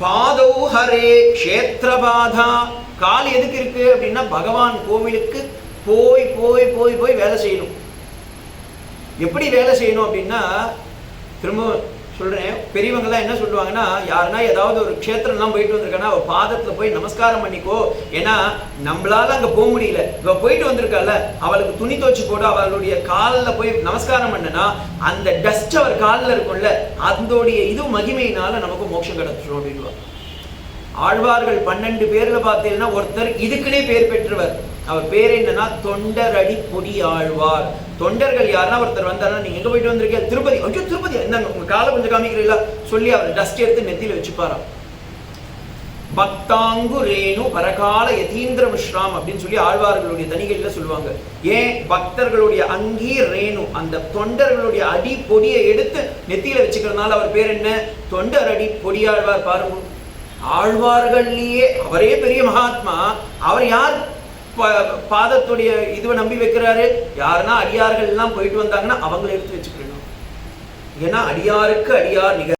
பாதௌ ஹரே க்ஷேத்ரபாதா கால் எதுக்கு இருக்கு அப்படின்னா பகவான் கோவிலுக்கு போய் போய் போய் போய் வேலை செய்யணும். எப்படி வேலை செய்யணும் அப்படின்னா திரும்ப சொல்கிறேன் பெரியவங்கலாம் என்ன சொல்லுவாங்கன்னா யாருன்னா ஏதாவது ஒரு க்ஷேத்திரம்லாம் போயிட்டு வந்திருக்கானா அவள் பாதத்தில் போய் நமஸ்காரம் பண்ணிக்கோ. ஏன்னா நம்மளால் அங்கே போக முடியல. இவ போயிட்டு வந்திருக்கால அவளுக்கு துணி துவச்சி போட அவளுடைய காலில் போய் நமஸ்காரம் பண்ணனா அந்த டஸ்ட் அவர் காலில் இருக்கும்ல அதோடைய இது மகிமையினால நமக்கு மோட்சம் கிடைச்சிடும் அப்படின்வா ஆழ்வார்கள் பன்னெண்டு பேர்ல பார்த்தீங்கன்னா ஒருத்தர் இதுக்குன்னே பேர் பெற்றவர். அவர் பேர் என்னன்னா தொண்டரடி பொடி ஆழ்வார். தொண்டர்கள் யாருன்னா ஒருத்தர் வந்தாருன்னா நீங்க எங்க போயிட்டு வந்திருக்கீங்க? திருப்பதி. ஐயோ திருப்பதி. என்ன உங்க காலை கொஞ்சம் காமிக்கிறீங்களா? சொல்லி அவர் டஸ்ட் எடுத்து நெத்தியில வச்சுப்பாராம். பக்தாங்கு ரேணு பரகால யதீந்திர மிஸ்ராம் அப்படின்னு சொல்லி ஆழ்வார்களுடைய தனிகளில் சொல்லுவாங்க. ஏன்? பக்தர்களுடைய அங்கி ரேணு. அந்த தொண்டர்களுடைய அடி பொடியை எடுத்து நெத்தியில வச்சுக்கிறதுனால அவர் பேர் என்ன? தொண்டர் அடி பொடியாழ்வார் பாருங்க. ஆழ்வார்கள்லயே அவரே பெரிய மகாத்மா. அவர் யார் பாதத்துடைய இதுவை நம்பி வைக்கிறாரு? யாருன்னா அடியார்கள் எல்லாம் போயிட்டு வந்தாங்கன்னா அவங்கள எடுத்து வச்சுக்கணும் ஏன்னா அடியாருக்கு அடியார் நிகர்